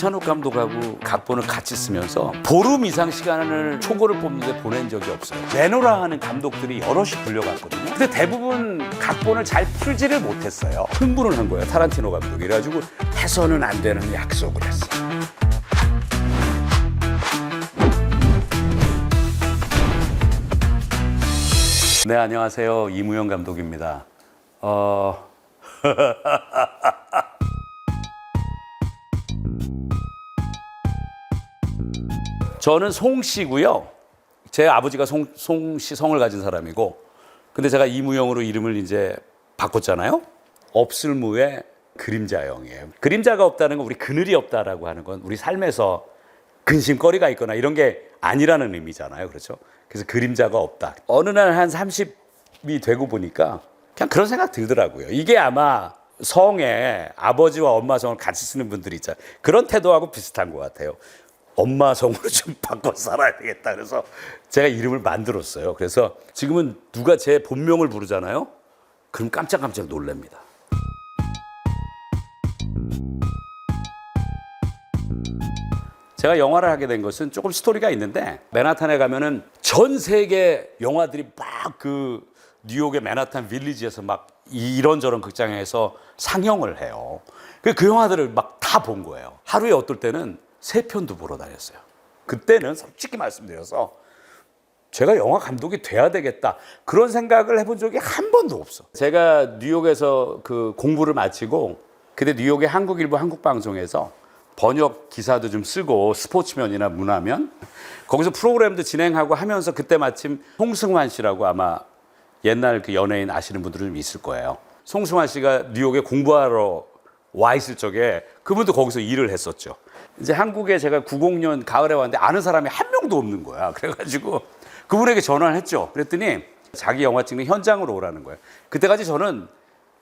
박찬욱 감독하고 각본을 같이 쓰면서 보름 이상 시간을 초고를 뽑는데 보낸 적이 없어요. 레노라 하는 감독들이 여럿이 불려갔거든요. 근데 대부분 각본을 잘 풀지를 못했어요. 흥분을 한 거예요. 타란티노 감독이. 그래가지고 해서는 안 되는 약속을 했어. 네, 안녕하세요. 이무영 감독입니다. 어, 저는 송씨고요. 제 아버지가 송, 송씨 성을 가진 사람이고, 근데 제가 이무영으로 이름을 이제 바꿨잖아요. 없을무의 그림자형이에요. 그림자가 없다는 건 우리 그늘이 없다라고 하는 건 우리 삶에서 근심거리가 있거나 이런 게 아니라는 의미잖아요. 그렇죠? 그래서 그림자가 없다. 어느 날 한 30이 되고 보니까 그냥 그런 생각 들더라고요. 이게 아마 성에 아버지와 엄마 성을 같이 쓰는 분들이 있잖아요. 그런 태도하고 비슷한 것 같아요. 엄마 성으로 좀 바꿔 살아야 되겠다. 그래서 제가 이름을 만들었어요. 그래서 지금은 누가 제 본명을 부르잖아요. 그럼 깜짝깜짝 놀랍니다. 제가 영화를 하게 된 것은 조금 스토리가 있는데 맨하탄에 가면은 전 세계 영화들이 막 그 뉴욕의 맨하탄 빌리지에서 막 이런저런 극장에서 상영을 해요. 그, 그 영화들을 막 다 본 거예요. 하루에 어떨 때는 세 편도 보러 다녔어요. 그때는 솔직히 말씀드려서 제가 영화 감독이 돼야 되겠다 그런 생각을 해본 적이 한 번도 없어. 제가 뉴욕에서 그 공부를 마치고 그때 뉴욕의 한국일보 한국방송에서 번역 기사도 좀 쓰고 스포츠면이나 문화면 거기서 프로그램도 진행하고 하면서 그때 마침 송승환 씨라고 아마 옛날 그 연예인 아시는 분들은 좀 있을 거예요. 송승환 씨가 뉴욕에 공부하러 와 있을 적에 그분도 거기서 일을 했었죠. 이제 한국에 제가 90년 가을에 왔는데 아는 사람이 한 명도 없는 거야. 그래가지고 그분에게 전화를 했죠. 그랬더니 자기 영화 찍는 현장으로 오라는 거예요. 그때까지 저는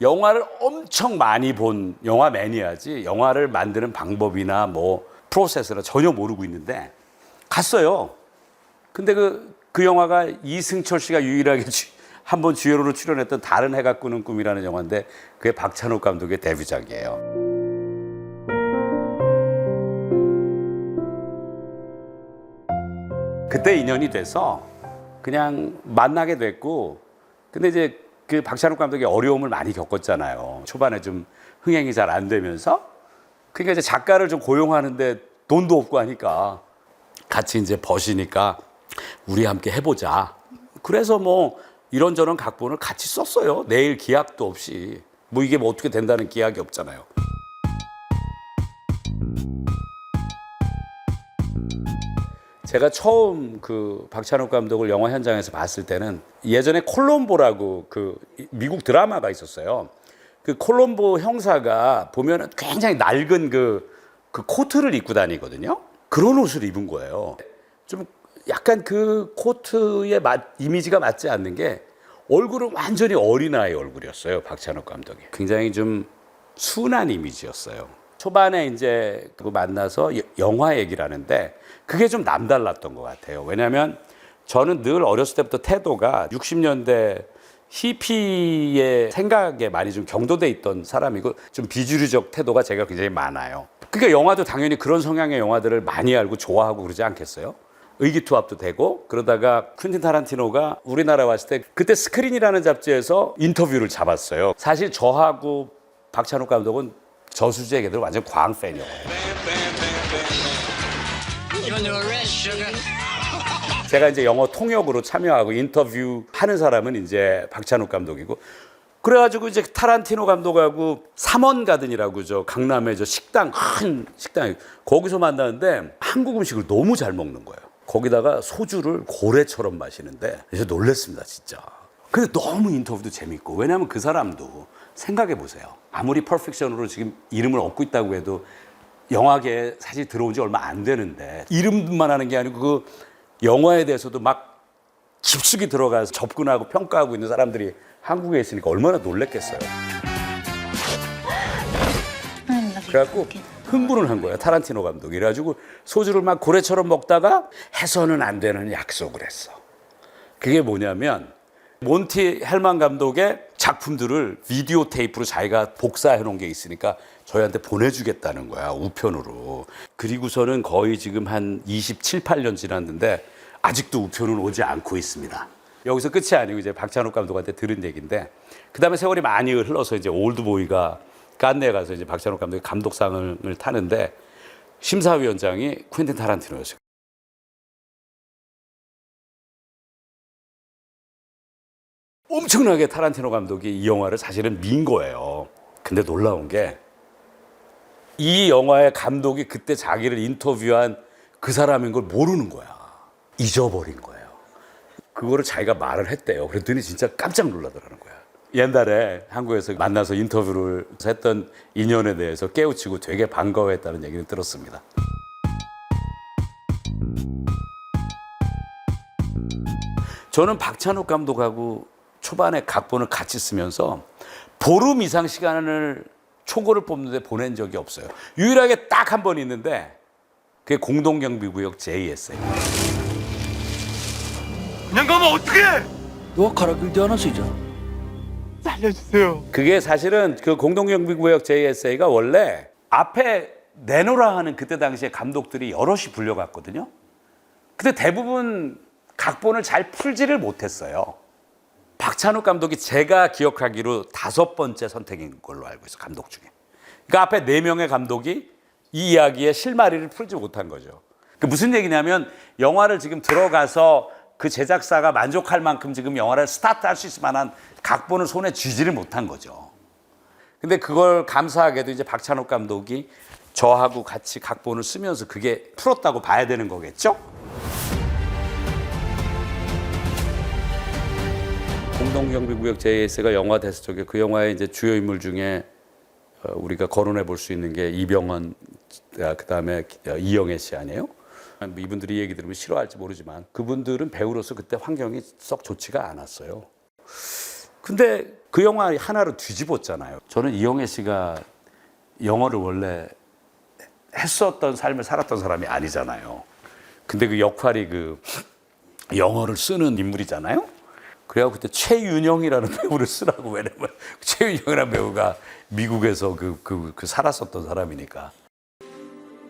영화를 엄청 많이 본 영화 매니아지 영화를 만드는 방법이나 뭐 프로세스나 전혀 모르고 있는데 갔어요. 근데 그, 그 영화가 이승철 씨가 유일하게 한 번 주연으로 출연했던 다른 해가 꾸는 꿈이라는 영화인데 그게 박찬욱 감독의 데뷔작이에요. 그때 인연이 돼서 그냥 만나게 됐고 근데 이제 그 박찬욱 감독이 어려움을 많이 겪었잖아요. 초반에 좀 흥행이 잘 안 되면서 그러니까 이제 작가를 좀 고용하는데 돈도 없고 하니까 같이 이제 버시니까 우리 함께 해보자. 그래서 뭐 이런저런 각본을 같이 썼어요. 내일 기약도 없이. 뭐 이게 뭐 어떻게 된다는 기약이 없잖아요. 제가 처음 그 박찬욱 감독을 영화 현장에서 봤을 때는 예전에 콜롬보라고 그 미국 드라마가 있었어요. 그 콜롬보 형사가 보면은 굉장히 낡은 그, 그 코트를 입고 다니거든요. 그런 옷을 입은 거예요. 좀 약간 그 코트의 맛, 이미지가 맞지 않는 게 얼굴은 완전히 어린아이 얼굴이었어요. 박찬욱 감독이. 굉장히 좀 순한 이미지였어요. 초반에 이제 그 만나서 여- 영화 얘기를 하는데 그게 좀 남달랐던 것 같아요. 왜냐하면 저는 늘 어렸을 때부터 태도가 60년대 히피의 생각에 많이 좀 경도돼 있던 사람이고 좀 비주류적 태도가 제가 굉장히 많아요. 그러니까 영화도 당연히 그런 성향의 영화들을 많이 알고 좋아하고 그러지 않겠어요? 의기투합도 되고 그러다가 퀸틴 타란티노가 우리나라 왔을 때 그때 스크린이라는 잡지에서 인터뷰를 잡았어요. 사실 저하고 박찬욱 감독은 저수지의 개들 완전 광팬이었거든요. 제가 이제 영어 통역으로 참여하고 인터뷰 하는 사람은 이제 박찬욱 감독이고 그래가지고 이제 타란티노 감독하고 삼원 가든이라고 저 강남에 저 식당 큰 식당 거기서 만나는데 한국 음식을 너무 잘 먹는 거예요. 거기다가 소주를 고래처럼 마시는데 그래서 놀랬습니다 진짜. 근데 너무 인터뷰도 재밌고 왜냐하면 그 사람도 생각해 보세요. 아무리 퍼펙션으로 지금 이름을 얻고 있다고 해도 영화계에 사실 들어온 지 얼마 안 되는데 이름만 하는 게 아니고 그 영화에 대해서도 막 깊숙이 들어가서 접근하고 평가하고 있는 사람들이 한국에 있으니까 얼마나 놀랬겠어요. 그래갖고 흥분을 한 거예요. 타란티노 감독이. 그래가지고 소주를 막 고래처럼 먹다가 해서는 안 되는 약속을 했어. 그게 뭐냐면 몬티 헬만 감독의 작품들을 비디오 테이프로 자기가 복사해 놓은 게 있으니까 저희한테 보내주겠다는 거야 우편으로 그리고서는 거의 지금 한 27, 8년 지났는데 아직도 우편은 오지 않고 있습니다 여기서 끝이 아니고 이제 박찬욱 감독한테 들은 얘기인데 그 다음에 세월이 많이 흘러서 이제 올드보이가 깐네에 가서 이제 박찬욱 감독이 감독상을 타는데 심사위원장이 퀸틴 타란티노였어요. 엄청나게 타란티노 감독이 이 영화를 사실은 민 거예요. 근데 놀라운 게 이 영화의 감독이 그때 자기를 인터뷰한 그 사람인 걸 모르는 거야. 잊어버린 거예요. 그거를 자기가 말을 했대요. 그랬더니 진짜 깜짝 놀라더라는 거야. 옛날에 한국에서 만나서 인터뷰를 했던 인연에 대해서 깨우치고 되게 반가워했다는 얘기를 들었습니다. 저는 박찬욱 감독하고 초반에 각본을 같이 쓰면서 보름 이상 시간을 초고를 뽑는데 보낸 적이 없어요. 유일하게 딱 한 번 있는데 그게 공동경비구역 JSA. 그냥 가면 어떡해! 너가 가라 길대 하나 쓰잖아. 살려주세요. 그게 사실은 그 공동경비구역 JSA가 원래 앞에 내놓으라 하는 그때 당시에 감독들이 여럿이 불려갔거든요. 근데 대부분 각본을 잘 풀지를 못했어요. 박찬욱 감독이 제가 기억하기로 다섯 번째 선택인 걸로 알고 있어 감독 중에. 그러니까 앞에 네 명의 감독이 이 이야기의 실마리를 풀지 못한 거죠. 그 무슨 얘기냐면 영화를 지금 들어가서 그 제작사가 만족할 만큼 지금 영화를 스타트할 수 있을 만한 각본을 손에 쥐지를 못한 거죠. 근데 그걸 감사하게도 이제 박찬욱 감독이 저하고 같이 각본을 쓰면서 그게 풀었다고 봐야 되는 거겠죠? 공동경비구역 JS가 영화 됐을 적에 그 영화의 이제 주요 인물 중에 어, 우리가 거론해 볼 수 있는 게 이병헌, 그 다음에 이영애 씨 아니에요? 뭐 이분들이 얘기 들으면 싫어할지 모르지만 그분들은 배우로서 그때 환경이 썩 좋지가 않았어요. 근데 그 영화 하나로 뒤집었잖아요. 저는 이영애 씨가 영어를 원래 했었던 삶을 살았던 사람이 아니잖아요. 근데 그 역할이 그 영어를 쓰는 인물이잖아요. 그래야 그때 최윤영이라는 배우를 쓰라고 왜냐면 최윤영이라는 배우가 미국에서 그, 그, 그 살았었던 사람이니까.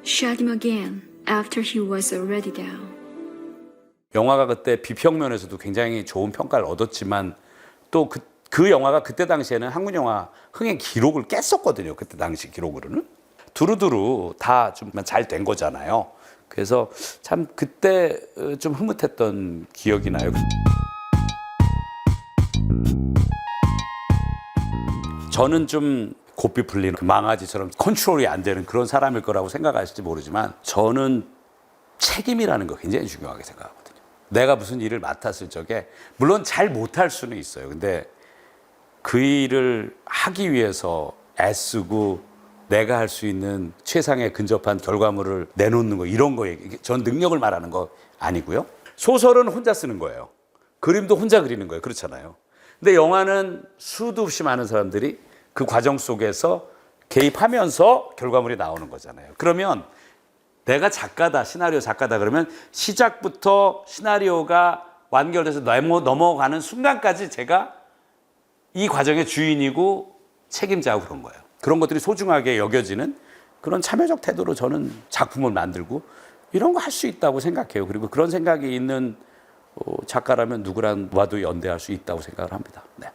Shot him again after he was already down. 영화가 그때 비평면에서도 굉장히 좋은 평가를 얻었지만 또 그 그 영화가 그때 당시에는 한국 영화 흥행 기록을 깼었거든요. 그때 당시 기록으로는 두루두루 다 좀 잘 된 거잖아요. 그래서 참 그때 어, 좀 흐뭇했던 기억이 나요. 저는 좀 고삐 풀리는 그 망아지처럼 컨트롤이 안 되는 그런 사람일 거라고 생각하실지 모르지만 저는 책임이라는 거 굉장히 중요하게 생각하거든요. 내가 무슨 일을 맡았을 적에 물론 잘 못할 수는 있어요. 근데 그 일을 하기 위해서 애쓰고 내가 할 수 있는 최상에 근접한 결과물을 내놓는 거 이런 거 얘기. 전 능력을 말하는 거 아니고요. 소설은 혼자 쓰는 거예요. 그림도 혼자 그리는 거예요. 그렇잖아요. 근데 영화는 수도 없이 많은 사람들이 그 과정 속에서 개입하면서 결과물이 나오는 거잖아요. 그러면 내가 작가다, 시나리오 작가다 그러면 시작부터 시나리오가 완결돼서 넘어, 넘어가는 순간까지 제가 이 과정의 주인이고 책임자고 그런 거예요. 그런 것들이 소중하게 여겨지는 그런 참여적 태도로 저는 작품을 만들고 이런 거 할 수 있다고 생각해요. 그리고 그런 생각이 있는 어, 작가라면 누구랑 와도 연대할 수 있다고 생각을 합니다. 네.